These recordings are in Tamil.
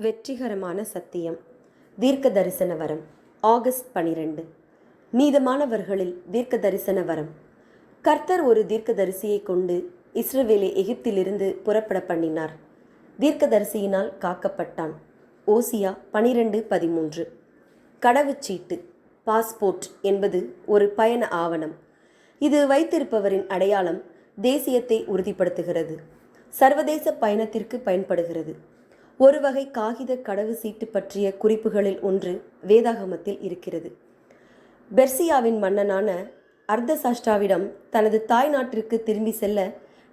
வெற்றிகரமான சத்தியம். தீர்க்க தரிசன வரம். ஆகஸ்ட் பனிரெண்டு. நீதமானவர்களில் தீர்க்க தரிசன வரம். கர்த்தர் ஒரு தீர்க்கதரிசியை கொண்டு இஸ்ரவேலை எகிப்திலிருந்து புறப்பட பண்ணினார். தீர்க்கதரிசியினால் காக்கப்பட்டான். ஓசியா பனிரெண்டு பதிமூன்று. கடவுச்சீட்டு பாஸ்போர்ட் என்பது ஒரு பயண ஆவணம். இது வைத்திருப்பவரின் அடையாளம் தேசியத்தை உறுதிப்படுத்துகிறது. சர்வதேச பயணத்திற்கு பயன்படுகிறது. ஒரு வகை காகித கடவு சீட்டு பற்றிய குறிப்புகளில் ஒன்று வேதாகமத்தில் இருக்கிறது. பெர்சியாவின் மன்னனான அர்தசாஷ்டாவிடம் தனது தாய் நாட்டிற்கு திரும்பி செல்ல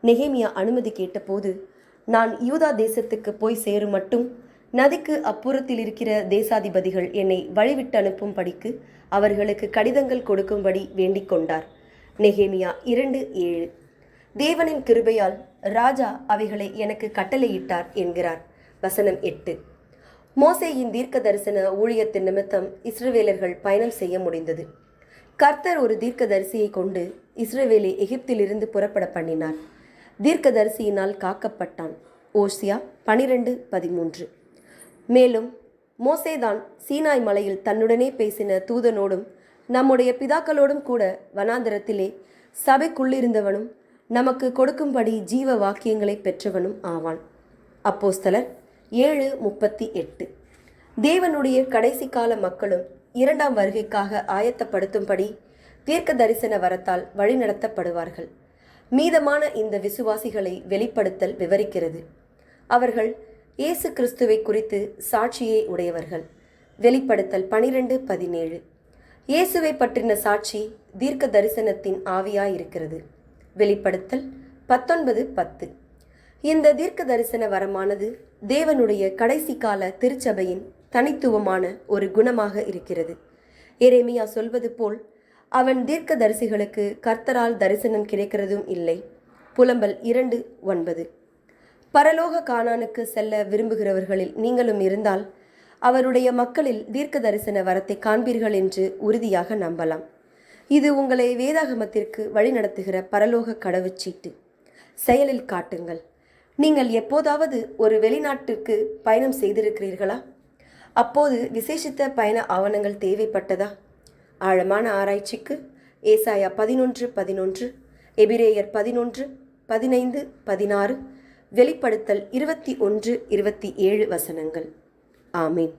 நெகேமியா அனுமதி கேட்டபோது நான் யூதா தேசத்துக்கு போய் சேரும் மட்டும் நதிக்கு அப்புறத்தில் இருக்கிற தேசாதிபதிகள் என்னை வழிவிட்டு அனுப்பும்படிக்கு அவர்களுக்கு கடிதங்கள் கொடுக்கும்படி வேண்டிக் கொண்டார். நெகேமியா இரண்டு ஏழு. தேவனின் கிருபையால் ராஜா அவைகளை எனக்கு கட்டளையிட்டார் என்கிறார். வசனம் எட்டு. மோசேயின் தீர்க்க தரிசன ஊழியத்தின் நிமித்தம் இஸ்ரவேலர்கள் பயணம் செய்ய முடிந்தது. கர்த்தர் ஒரு தீர்க்கதரிசியை கொண்டு இஸ்ரவேலை எகிப்திலிருந்து புறப்பட பண்ணினார். தீர்க்கதரிசியினால் காக்கப்பட்டான். ஓசியா பனிரெண்டு பதிமூன்று. மேலும் மோசேதான் சீனாய் மலையில் தன்னுடனே பேசின தூதனோடும் நம்முடைய பிதாக்களோடும் கூட வனாந்தரத்திலே சபைக்குள்ளிருந்தவனும் நமக்கு கொடுக்கும்படி ஜீவ வாக்கியங்களை பெற்றவனும் ஆவான். அப்போஸ்தலர் ஏழு முப்பத்தி எட்டு. தேவனுடைய கடைசி கால மக்களும் இரண்டாம் வருகைக்காக ஆயத்தப்படுத்தும்படி தீர்க்க தரிசன வரத்தால் வழிநடத்தப்படுவார்கள். மீதமான இந்த விசுவாசிகளை வெளிப்படுத்தல் விவரிக்கிறது. அவர்கள் இயேசு கிறிஸ்துவை குறித்து சாட்சியே உடையவர்கள். வெளிப்படுத்தல் பனிரெண்டு பதினேழு. இயேசுவை பற்றின சாட்சி தீர்க்க தரிசனத்தின் ஆவியாயிருக்கிறது. வெளிப்படுத்தல் பத்தொன்பது பத்து. இந்த தீர்க்க தரிசன வரமானது தேவனுடைய கடைசி கால திருச்சபையின் தனித்துவமான ஒரு குணமாக இருக்கிறது. எரேமியா சொல்வது போல் அவன் தீர்க்க தரிசிகளுக்கு கர்த்தரால் தரிசனம் கிடைக்கிறதும் இல்லை. புலம்பல் இரண்டு ஒன்பது. பரலோக காணானுக்கு செல்ல விரும்புகிறவர்களில் நீங்களும் இருந்தால் அவருடைய மக்களில் தீர்க்க தரிசன வரத்தை காண்பீர்கள் என்று உறுதியாக நம்பலாம். இது உங்களை வேதாகமத்திற்கு வழிநடத்துகிற பரலோக கடவுச்சீட்டு. செயலில் காட்டுங்கள். நீங்கள் எப்போதாவது ஒரு வெளிநாட்டிற்கு பயணம் செய்திருக்கிறீர்களா? அப்போது விசேஷித்த பயண ஆவணங்கள் தேவைப்பட்டதா? ஆழமான ஆராய்ச்சிக்கு ஏசாயா பதினொன்று பதினொன்று எபிரேயர் பதினொன்று பதினைந்து பதினாறு வெளிப்படுத்தல் இருபத்தி ஒன்று இருபத்தி ஏழு வசனங்கள். ஆமீன்.